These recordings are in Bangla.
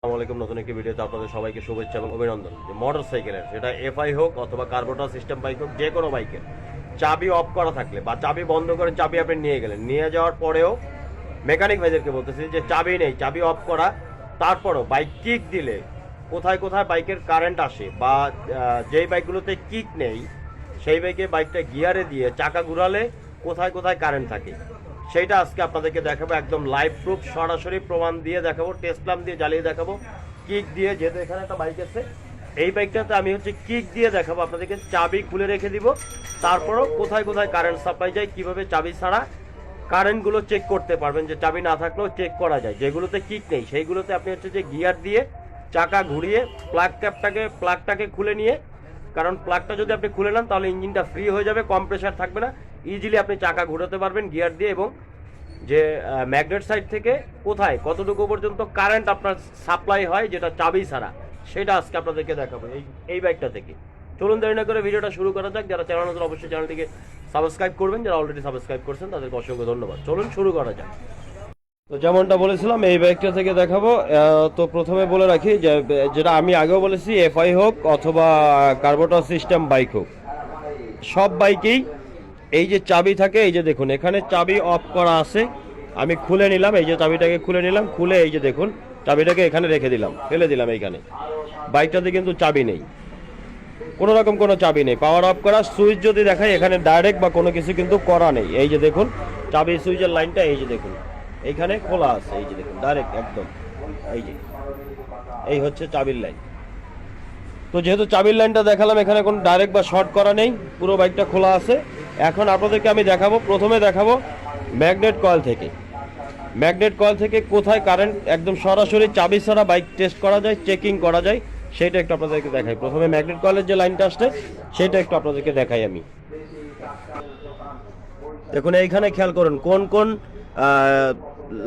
আসসালামু আলাইকুম, নতুন একটি ভিডিওতে আপনাদের সবাইকে শুভেচ্ছা এবং অভিনন্দন। যে মোটর সাইকেলের সেটা এফআই হোক অথবা কার্বোটার সিস্টেম বাইক হোক যে কোনো বাইকের, চাবি অফ করা থাকলে বা চাবি বন্ধ করে চাবি আপনি নিয়ে গেলেন, নিয়ে যাওয়ার পরেও মেকানিক ভাইদেরকে বলতেছি যে চাবি নেই, চাবি অফ করা। তারপরও বাইক কিক দিলে কোথায় কোথায় বাইকের কারেন্ট আসে বা যেই বাইকগুলোতে কিক নেই, সেই বাইকে বাইকটা গিয়ারে দিয়ে চাকা ঘুরালে কোথায় কোথায় কারেন্ট থাকে। সেইটা আজকে আপনাদেরকে দেখাবো, একদম লাইভ প্রুফ সরাসরি প্রমাণ দিয়ে দেখাবো টেস্টলাম দিয়ে জ্বালিয়ে দেখাবো। কিক দিয়ে, যেহেতু এখানে একটা বাইক আছে, এই বাইকটাতে আমি হচ্ছে কিক দিয়ে দেখাবো আপনাদেরকে, চাবি খুলে রেখে দিব। তারপরও কোথায় কোথায় কারেন্ট সাপ্লাই যায়, কীভাবে চাবি ছাড়া কারেন্টগুলো চেক করতে পারবেন, যে চাবি না থাকলেও চেক করা যায়। যেগুলোতে কিক নেই, সেইগুলোতে আপনি হচ্ছে যে গিয়ার দিয়ে চাকা ঘুরিয়ে প্লাগ ক্যাপটাকে প্লাগটাকে খুলে নিয়ে, কারণ প্লাগটা যদি আপনি খুলে নেন, তাহলে ইঞ্জিনটা ফ্রি হয়ে যাবে, কম প্রেশার থাকবে না। ইজিলি আপনি চাকা ঘোরাতে পারবেন গিয়ার দিয়ে এবং যে ম্যাগনেট সাইড থেকে কোথায়, কতটুকু পর্যন্ত কারেন্ট আপনার সাপ্লাই হয়, যেটা চাবি ছাড়া, সেটা আজকে আপনাদেরকে দেখাবো, এই এই বাইকটা থেকে। চলুন দেরি না করে ভিডিওটা শুরু করা যাক, যারা চ্যানেল নতুন অবশ্যই চ্যানেলটিকে সাবস্ক্রাইব করবেন, যারা অলরেডি সাবস্ক্রাইব করছেন, তাদেরকে অসংখ্য ধন্যবাদ। চলুন শুরু করা যাক। তো যেমনটা বলেছিলাম, এই বাইকটা থেকে দেখাবো তো প্রথমে বলে রাখি যে, যেটা আমি আগেও বলেছি এফআই হোক অথবা কার্বোটার সিস্টেম বাইক হোক, সব বাইকেই এই যে চাবি থাকে, এই যে দেখুন, এখানে চাবি অফ করা আছে। আমি খুলে নিলাম, এই যে চাবিটাকে খুলে নিলাম, খুলে এই যে দেখুন, চাবিটাকে এখানে রেখে দিলাম, ফেলে দিলাম এইখানে। বাইকটাতে কিন্তু চাবি নেই। কোনো রকম কোনো চাবি নেই। পাওয়ার অফ করা সুইচ যদি দেখায়, এখানে ডাইরেক্ট বা কোনো কিছু কিন্তু করা নেই। এই যে দেখুন, চাবি সুইচের লাইনটা এই যে দেখুন, এইখানে খোলা আছে, এই যে দেখুন ডাইরেক্ট একদম, এই যে। এই হচ্ছে চাবির লাইন। তো যেহেতু চাবির লাইনটা দেখালাম, এখানে কোনো ডাইরেক্ট বা শর্ট করা নেই, পুরো বাইকটা খোলা আছে। এখন আপনাদেরকে আমি দেখাবো, প্রথমে দেখাবো ম্যাগনেট কয়েল থেকে। ম্যাগনেট কয়েল থেকে কোথায় কারেন্ট একদম সরাসরি চাবি ছাড়া বাইক টেস্ট করা যায় চেকিং করা যায়, সেটা একটু আপনাদেরকে দেখাই। প্রথমে ম্যাগনেট কয়েলের যে লাইনটা আসছে, সেটা একটু আপনাদেরকে দেখাই আমি। দেখুন, এইখানে খেয়াল করুন, কোন কোন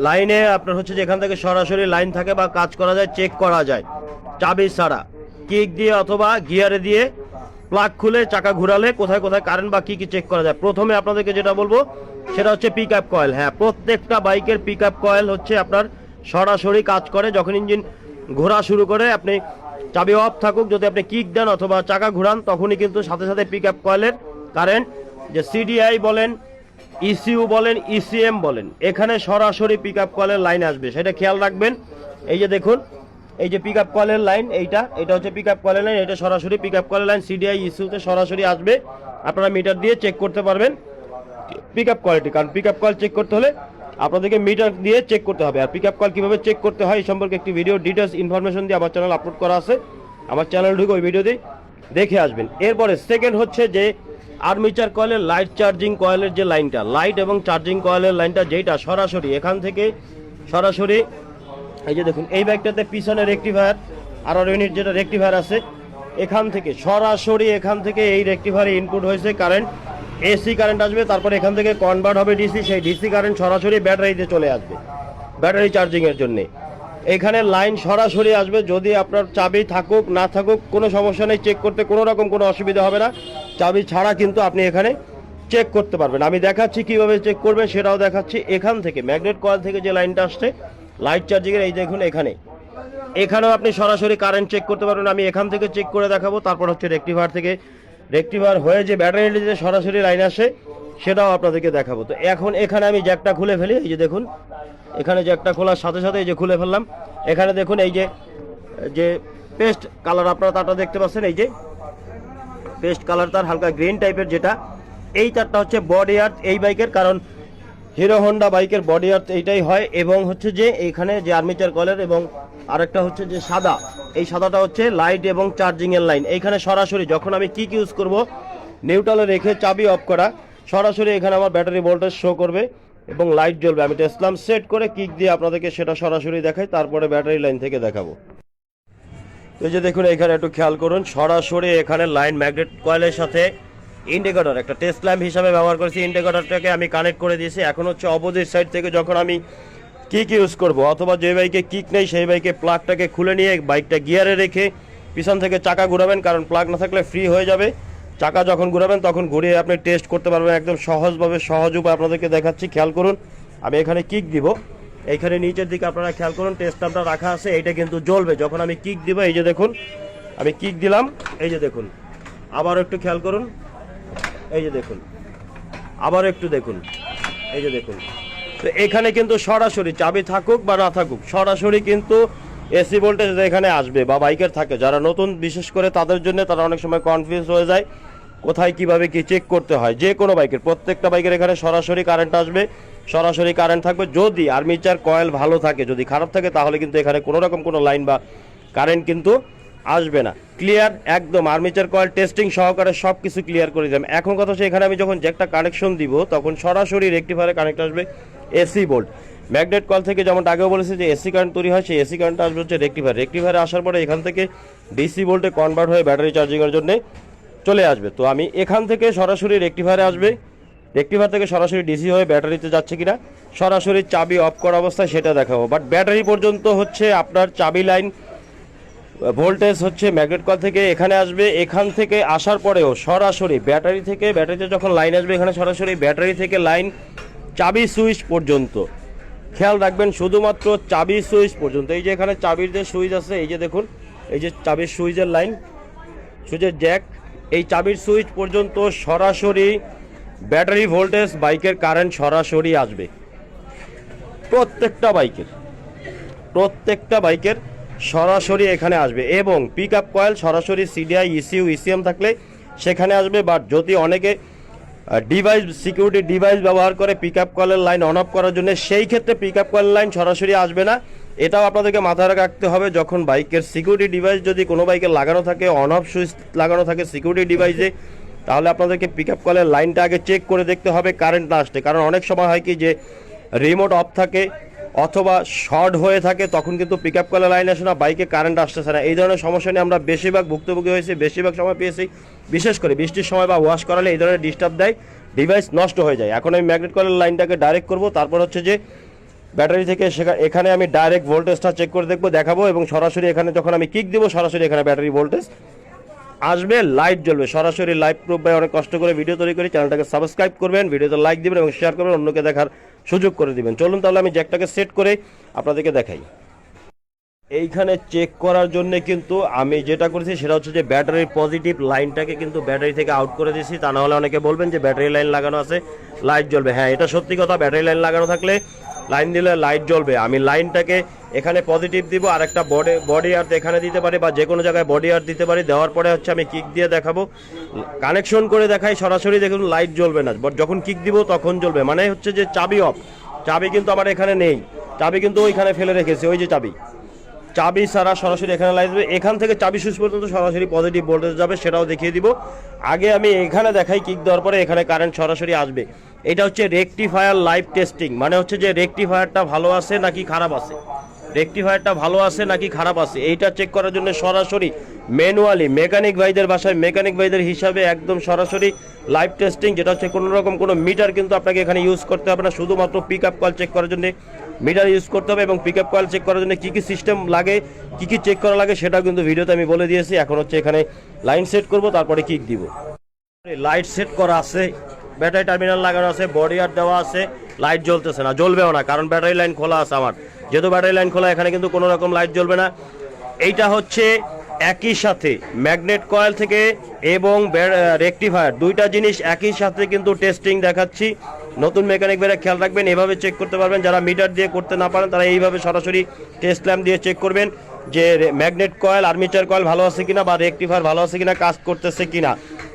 লাইনে আপনার হচ্ছে যে এখান থেকে সরাসরি লাইন থাকে বা কাজ করা যায় চেক করা যায়, চাবি ছাড়া। কিক দিয়ে অথবা গিয়ারে দিয়ে প্লাগ খুলে চাকা ঘুরালে কোথায় কোথায় কারেন্ট বা কি কি চেক করা যায়। প্রথমে আপনাদেরকে যেটা বলব, সেটা হচ্ছে পিক আপ কয়েল হ্যাঁ প্রত্যেকটা বাইকের পিক আপ কয়েল হচ্ছে আপনার সরাসরি কাজ করে। যখন ইঞ্জিন ঘোরা শুরু করে, আপনি চাবি অফ থাকুক, যদি আপনি কিক দেন অথবা চাকা ঘুরান, তখনই কিন্তু সাথে সাথে পিক আপ কয়েলের কারেন্ট যে সিডিআই বলেন ইসিউ বলেন ইসিএম বলেন, এখানে সরাসরি পিক আপ কলের লাইন আসবে। সেটা খেয়াল রাখবেন। এই যে দেখুন এই যে পিক আপ কলের লাইন এইটা, এটা হচ্ছে পিক আপ কলের লাইন এটা সরাসরি পিক আপ কলের লাইন সিডিআই ইস্যুতে সরাসরি আসবে। আপনারা মিটার দিয়ে চেক করতে পারবেন পিক আপ কোয়ালিটি কারণ পিক আপ কল চেক করতে হলে আপনাদেরকে মিটার দিয়ে চেক করতে হবে। আর পিক আপ কল কীভাবে চেক করতে হয়, এই সম্পর্কে একটি ভিডিও ডিটেলস ইনফরমেশন দিয়ে আমার চ্যানেল আপলোড করা আছে। আমার চ্যানেল ঢুকে ওই ভিডিওতে দেখে আসবেন। এরপরে সেকেন্ড হচ্ছে যে আর্মিচার কয়েলের লাইট চার্জিং কয়েলের যে লাইনটা লাইট এবং চার্জিং কয়েলের লাইনটা যেটা সরাসরি এখান থেকে সরাসরি এই যে দেখুন, এই ব্যাগটাতে পিছনে রেক্টিফায়ার আর ইউনিট যেটা রেক্টিভার আছে, এখান থেকে, সরাসরি এখান থেকে এই রেক্টিফায়ারে ইনপুট হয়েছে কারেন্ট এসি কারেন্ট আসবে, তারপর এখান থেকে কনভার্ট হবে ডিসি সেই ডিসি কারেন্ট সরাসরি ব্যাটারিতে চলে আসবে ব্যাটারি চার্জিংয়ের জন্যে। এখানে লাইন সরাসরি আসবে, যদি আপনার চাবি থাকুক, না থাকুক, কোনো সমস্যা নেই চেক করতে কোনো রকম কোনো অসুবিধা হবে না। চাবি ছাড়া কিন্তু আপনি এখানে চেক করতে পারবেন। আমি দেখাচ্ছি কীভাবে চেক করবেন, সেটাও দেখাচ্ছি। এখান থেকে ম্যাগনেট কয়েল থেকে যে লাইনটা আসছে লাইট চার্জিংয়ের এই দেখুন এখানে। এখানেও আপনি সরাসরি কারেন্ট চেক করতে পারবেন। আমি এখান থেকে চেক করে দেখাবো। তারপর হচ্ছে রেক্টিফায়ার থেকে। রেক্টিফায়ার হয়ে যে ব্যাটারি যে সরাসরি লাইন আসে, সেটাও আপনাদেরকে দেখাবো। তো এখন এখানে আমি জ্যাকটা খুলে ফেলি। এই যে দেখুন, এখানে জ্যাকটা খোলার সাথে সাথে এই যে খুলে ফেললাম। এখানে দেখুন এই যে যে পেস্ট কালার আপনারা তারটা দেখতে পাচ্ছেন, এই যে পেস্ট কালার তার হালকা গ্রিন টাইপের যেটা। এই তারটা হচ্ছে বডি আর্থ এই বাইকের কারণ হিরো হন্ডা বাইকের বডি আর্থ এইটাই হয় এবং হচ্ছে যে এইখানে যে আর্মিচার কলের এবং আরেকটা হচ্ছে যে সাদা, এই সাদাটা হচ্ছে লাইট এবং চার্জিং এর লাইন এইখানে সরাসরি যখন আমি কি কি ইউজ করব নিউট্রালে রেখে চাবি অফ করা, সরাসরি এখানে আমার ব্যাটারি ভোল্টেজ শো করবে এবং লাইট জ্বলবে। আমি টেসলাম সেট করে কিক দিয়ে আপনাদেরকে সেটা সরাসরি দেখাই, তারপরে ব্যাটারি লাইন থেকে দেখাবো। এই যে দেখুন এখানে একটু খেয়াল করুন, সরাসরি এখানে লাইন ম্যাগনেট কয়েলের সাথে ইন্ডিকেটর একটা টেস্ট ল্যাম্প হিসাবে ব্যবহার করেছি। ইন্ডিকেটরটাকে আমি কানেক্ট করে দিয়েছি। এখন হচ্ছে অপোজিট সাইড থেকে যখন আমি কিক ইউজ করব, অথবা যে বাইকে কিক নেই, সেই বাইকে প্লাগটাকে খুলে নিয়ে বাইকটা গিয়ারে রেখে পিছন থেকে চাকা ঘুরাবেন, কারণ প্লাগ না থাকলে ফ্রি হয়ে যাবে। চাকা যখন ঘুরাবেন, তখন ঘুরিয়ে আপনি টেস্ট করতে পারবেন একদম সহজভাবে, সহজ উপায় আপনাদেরকে দেখাচ্ছি। খেয়াল করুন, আমি এখানে কিক দিব। এইখানে নিচের দিকে আপনারা খেয়াল করুন টেস্টারটা রাখা আছে, এইটা কিন্তু জ্বলবে। যখন আমি কিক দিব, এই যে দেখুন, আমি কিক দিলাম, এই যে দেখুন। আবার একটু খেয়াল করুন এই যে দেখুন। আবার একটু দেখুন। এই যে দেখুন। তো এখানে কিন্তু সরাসরি চাবি থাকুক বা না থাকুক, সরাসরি কিন্তু এসি ভোল্টেজ এখানে আসবে বা বাইকের থাকে। যারা নতুন, বিশেষ করে তাদের জন্য তারা অনেক সময় কনফিউজ হয়ে যায়, কোথায় কীভাবে কি চেক করতে হয়। যে কোনো বাইকের, প্রত্যেকটা বাইকের এখানে সরাসরি কারেন্ট আসবে, সরাসরি কারেন্ট থাকবে। যদি আর্মিচার কয়েল ভালো থাকে, যদি খারাপ থাকে, তাহলে কিন্তু এখানে কোনো রকম কোনো লাইন বা কারেন্ট কিন্তু আসবে না। ক্লিয়ার একদম। আর্মিচার কয়েল টেস্টিং সহকারে সব কিছু ক্লিয়ার করে দিলাম। এখন কথা হচ্ছে এখানে আমি যখন জ্যাকটা কানেকশন দিব, তখন সরাসরি রেক্টিফায়ারে কানেক্ট আসবে এসি বোল্ট ম্যাগনেট কল থেকে যেমন আগেও বলেছি যে এসি কারেন্ট তৈরি হয়, সেই এসি কারেন্টটা আসবে হচ্ছে রেক্টিফায়ার রেক্টিফায়ারে আসার পরে এখান থেকে ডিসি ভোল্টে কনভার্ট হয়ে ব্যাটারি চার্জিংয়ের জন্য চলে আসবে। তো আমি এখান থেকে সরাসরি রেক্টিফায়ারে আসবে। রেক্টিফায়ার থেকে সরাসরি ডিসি হয়ে ব্যাটারিতে যাচ্ছে কিনা, সরাসরি চাবি অফ করা অবস্থায় সেটা দেখাবো। বাট ব্যাটারি পর্যন্ত হচ্ছে আপনার চাবি লাইন ভোল্টেজ হচ্ছে ম্যাগনেট কল থেকে এখানে আসবে। এখান থেকে আসার পরেও সরাসরি ব্যাটারি থেকে, ব্যাটারিতে যখন লাইন আসবে, এখানে সরাসরি ব্যাটারি থেকে লাইন চাবি সুইচ পর্যন্ত। খেয়াল রাখবেন, শুধুমাত্র চাবি সুইচ পর্যন্ত। এই যে এখানে চাবির যে সুইচ আছে, এই যে দেখুন, এই যে চাবির সুইচের লাইন সুইচের জ্যাক এই চাবির সুইচ পর্যন্ত সরাসরি ব্যাটারি ভোল্টেজ বাইকের কারেন্ট সরাসরি আসবে। প্রত্যেকটা বাইকের প্রত্যেকটা বাইকের সরাসরি এখানে আসবে এবং পিক আপ কয়েল সরাসরি সিডিআই ইসিউ ইসিএম থাকলে সেখানে আসবে। বাট যদি অনেকে ডিভাইস সিকিউরিটি ডিভাইস ব্যবহার করে পিক আপ কয়েলের লাইন অন অফ করার জন্য, সেই ক্ষেত্রে পিক আপ কয়েল লাইন সরাসরি আসবে না। এটাও আপনাদেরকে মাথায় রাখতে হবে, যখন বাইকের সিকিউরিটি ডিভাইস যদি কোনো বাইকে লাগানো থাকে অন অফ সুইচ লাগানো থাকে সিকিউরিটি ডিভাইসে তাহলে আপনাদেরকে পিক আপ কলের লাইনটা আগে চেক করে দেখতে হবে কারেন্ট না আসতে। কারণ অনেক সময় হয় কি যে রিমোট অফ থাকে অথবা শর্ট হয়ে থাকে, তখন কিন্তু পিক আপ কলের লাইন আসে না বাইকে কারেন্ট আসতেছে না। এই ধরনের সমস্যা নিয়ে আমরা বেশিরভাগ ভুক্তভোগী হয়েছি, বেশিরভাগ সময় পেয়েছি। বিশেষ করে বৃষ্টির সময় বা ওয়াশ করালে এই ধরনের ডিস্টার্ব দেয় ডিভাইস নষ্ট হয়ে যায়। এখন আমি ম্যাগনেট কলের লাইনটাকে ডাইরেক্ট করব, তারপর হচ্ছে যে ব্যাটারি থেকে এখানে আমি ডাইরেক্ট ভোল্টেজটা চেক করে দেখব, দেখাবো এবং সরাসরি এখানে যখন আমি কিক দেবো, সরাসরি এখানে ব্যাটারি ভোল্টেজ আসবে লাইট জ্বলবে। সরাসরি লাইভ প্রুফ ভাই অনেক কষ্ট করে ভিডিও তৈরি করি। চ্যানেলটাকে সাবস্ক্রাইব করবেন ভিডিওতে লাইক দেবেন এবং শেয়ার করবেন, অন্যকে দেখার সুযোগ করে দিবেন। চলুন তাহলে আমি জ্যাকটাকে সেট করে আপনাদেরকে দেখাই। এইখানে চেক করার জন্য কিন্তু আমি যেটা করেছি সেটা হচ্ছে যে ব্যাটারির পজিটিভ লাইনটাকে কিন্তু ব্যাটারি থেকে আউট করে দিয়েছি। তা নাহলে অনেকে বলবেন যে ব্যাটারি লাইন লাগানো আছে লাইট জ্বলবে। হ্যাঁ এটা সত্যি কথা ব্যাটারি লাইন লাগানো থাকলে লাইন দিলে লাইট জ্বলবে। আমি লাইনটাকে এখানে পজিটিভ দিব আর একটা বডি বডি আর্থ এখানে দিতে পারি বা যে কোনো জায়গায় বডি আর্থ দিতে পারি, দেওয়ার পরে হচ্ছে আমি কিক দিয়ে দেখাবো। কানেকশন করে দেখাই, সরাসরি দেখুন লাইট জ্বলবে না। বাট যখন কিক দিব, তখন জ্বলবে। মানে হচ্ছে যে চাবি অফ চাবি কিন্তু আমার এখানে নেই। চাবি কিন্তু ওইখানে ফেলে রেখেছি, ওই যে চাবি। চাবি সারা সরাসরি এখানে লাইট দেবে এখান থেকে চাবি সুইচ পর্যন্ত সরাসরি পজিটিভ ভোল্টেজ যাবে, সেটাও দেখিয়ে দিব। আগে আমি এখানে দেখাই কিক দেওয়ার পরে এখানে কারেন্ট সরাসরি আসবে। এটা হচ্ছে রেকটিফায়ার লাইভ টেস্টিং মানে হচ্ছে যে রেকটিফায়ারটা ভালো আছে নাকি খারাপ আছে? রেকটিফায়ারটা ভালো আছে নাকি খারাপ আছে? এইটা চেক করার জন্য সরাসরি ম্যানুয়ালি মেকানিক ভাইদের বাসায় মেকানিক ভাইদের হিসাবে একদম সরাসরি লাইভ টেস্টিং যেটা হচ্ছে কোনো রকম কোনো মিটার কিন্তু আপনাকে এখানে ইউজ করতে হবে না। শুধুমাত্র পিক আপ কল চেক করার জন্য মিটার ইউজ করতে হবে এবং পিক আপ কয়েল চেক করার জন্য কী কী সিস্টেম লাগে, কী কী চেক করা লাগে সেটাও কিন্তু ভিডিওতে আমি বলে দিয়েছি। এখন হচ্ছে এখানে লাইন সেট করব, তারপরে কিক দিব। লাইট সেট করা আছে ব্যাটারি টার্মিনাল লাগানো আছে বডি আর দেওয়া আছে লাইট জ্বলতেছে না, জ্বলবেও না, কারণ ব্যাটারি লাইন খোলা আছে আমার। যেহেতু ব্যাটারি লাইন খোলা, এখানে কিন্তু কোনো রকম লাইট জ্বলবে না। এইটা হচ্ছে একই সাথে ম্যাগনেট কয়েল থেকে এবং রেকটিফায়ার দুইটা জিনিস একই সাথে কিন্তু টেস্টিং দেখাচ্ছি। নতুন মেকানিক বেড়ে খেয়াল রাখবেন, এভাবে চেক করতে পারবেন। যারা মিটার দিয়ে করতে না পারেন, তারা এইভাবে সরাসরি টেস্ট ল্যাম্প দিয়ে চেক করবেন যে ম্যাগনেট কয়েল আর্মিচার কয়েল ভালো আছে কিনা বা রেকটিফায়ার ভালো আছে কিনা, কাজ করতেছে কিনা।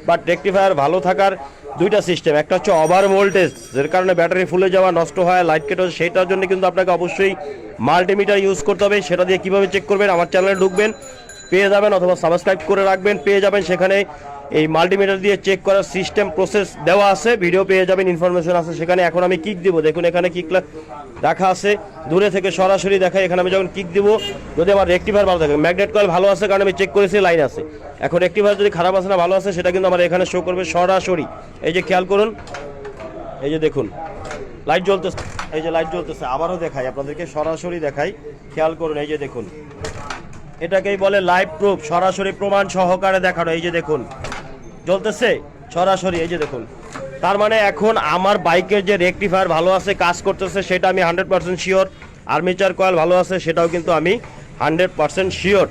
বাট রেকটিফায়ার ভালো থাকার দুইটা সিস্টেম, একটা হচ্ছে ওভার ভোল্টেজ যার কারণে ব্যাটারি ফুলে যাওয়া, নষ্ট হয় লাইট কেটে সেটার জন্য কিন্তু আপনাকে অবশ্যই মাল্টিমিটার ইউজ করতে হবে, সেটা দিয়ে কীভাবে চেক করবেন, আমার চ্যানেলে ঢুকবেন, পেয়ে যাবেন অথবা সাবস্ক্রাইব করে রাখবেন, পেয়ে যাবেন সেখানে এই মাল্টিমিটার দিয়ে চেক করার সিস্টেম প্রসেস দেওয়া আছে ভিডিও পেয়ে যাবেন ইনফরমেশন আছে সেখানে। এখন আমি কিক দিব। দেখুন, এখানে কিক রাখা আছে। দূরে থেকে সরাসরি দেখাই, এখানে আমি যখন কিক দিব, যদি আমার রেক্টিফায়ার ভালো থাকে। ম্যাগনেট কয়েল ভালো আছে, কারণ আমি চেক করেছি লাইন আছে। এখন রেক্টিফায়ার যদি খারাপ আছে না, ভালো আছে, সেটা কিন্তু আমার এখানে শো করবে সরাসরি। এই যে খেয়াল করুন। এই যে দেখুন। লাইট জ্বলতেছে। এই যে লাইট জ্বলতেছে। আবারও দেখাই, আপনাদেরকে সরাসরি দেখাই। খেয়াল করুন, এই যে দেখুন। এটাকেই বলে লাইভ প্রুফ সরাসরি প্রমাণ সহকারে দেখানো। এই যে দেখুন। জ্বলতেছে। সরাসরি, এই যে দেখুন। তার মানে এখন আমার বাইকের যে রেকটিফায়ার ভালো আছে, কাজ করতেছে, সেটা আমি hundred percent sure. Armature coil ভালো আছে, সেটাও কিন্তু আমি হান্ড্রেড পার্সেন্ট শিওর।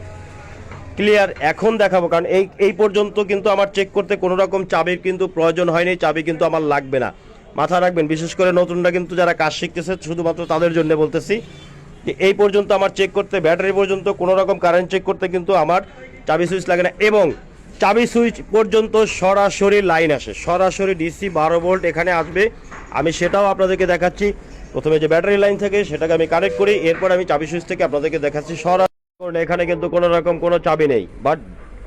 ক্লিয়ার? এখন দেখাবো, কারণ এই এই পর্যন্ত কিন্তু আমার চেক করতে কোনো রকম চাবির কিন্তু প্রয়োজন হয়নি, চাবি কিন্তু আমার লাগবে না। মাথা রাখবেন, বিশেষ করে নতুনরা কিন্তু যারা কাজ শিখতেছে, শুধুমাত্র তাদের জন্য বলতেছি যে এই পর্যন্ত আমার চেক করতে, ব্যাটারি পর্যন্ত কোনো রকম কারেন্ট চেক করতে কিন্তু আমার চাবি সুইচ লাগে না। এবং চাবি সুইচ পর্যন্ত সরাসরি লাইন আসে। সরাসরি ডিসি বারো ভোল্ট এখানে আসবে। আমি সেটাও আপনাদেরকে দেখাচ্ছি। প্রথমে যে ব্যাটারি লাইন থাকে, সেটাকে আমি কানেক্ট করি। এরপর আমি চাবি সুইচ থেকে আপনাদেরকে দেখাচ্ছি। সরাসরি এখানে কিন্তু কোনো রকম কোনো চাবি নেই। বাট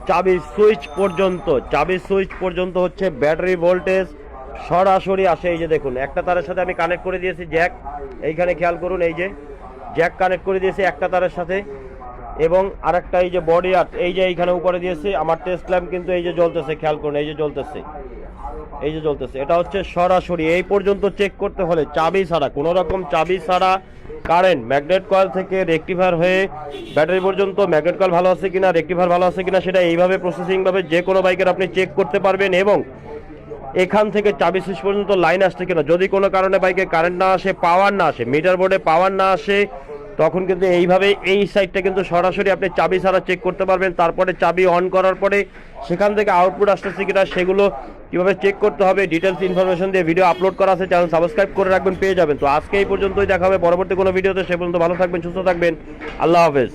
চাবি সুইচ পর্যন্ত, চাবি সুইচ পর্যন্ত হচ্ছে ব্যাটারি ভোল্টেজ সরাসরি আসে। এই যে দেখুন, একটা তারের সাথে আমি কানেক্ট করে দিয়েছি জ্যাক। এইখানে খেয়াল করুন, এই যে জ্যাক কানেক্ট করে দিয়েছি একটা তারের সাথে। এবং আরেকটা এই যে বডি আর্ট এই যে এইখানে উপরে দিয়েছি, আমার টেস্ট ল্যাম্প কিন্তু এই যে জ্বলতেছে, খেয়াল করুন, এই যে জ্বলতেছে। এই যে জ্বলতেছে, এটা হচ্ছে সরাসরি, এই পর্যন্ত চেক করতে হলে চাবি ছাড়া, কোনো রকম চাবি ছাড়া কারেন্ট ম্যাগনেট কয়েল থেকে রেকটিফায়ার হয়ে ব্যাটারি পর্যন্ত ম্যাগনেট কয়েল ভালো আছে কিনা রেকটিফায়ার ভালো আছে কিনা, সেটা এইভাবে প্রসেসিংভাবে যে কোনো বাইকের আপনি চেক করতে পারবেন এবং এখান থেকে চাবি সুইচ পর্যন্ত লাইন আসছে কিনা, যদি কোনো কারণে বাইকে কারেন্ট না আসে পাওয়ার না আসে মিটার বোর্ডে পাওয়ার না আসে তখন কিন্তু এইভাবে এই সাইডটা কিন্তু সরাসরি আপনি চাবি ছাড়া চেক করতে পারবেন। তারপরে চাবি অন করার পরে সেখান থেকে আউটপুট আসতেছে কিনা সেগুলো কীভাবে চেক করতে হবে ডিটেলস ইনফরমেশন দিয়ে ভিডিও আপলোড করা আছে চ্যানেল সাবস্ক্রাইব করে রাখবেন, পেয়ে যাবেন। তো আজকে এই পর্যন্তই, দেখা হবে পরবর্তী কোনো ভিডিওতে সে পর্যন্ত ভালো থাকবেন, সুস্থ থাকবেন। আল্লাহ হাফেজ।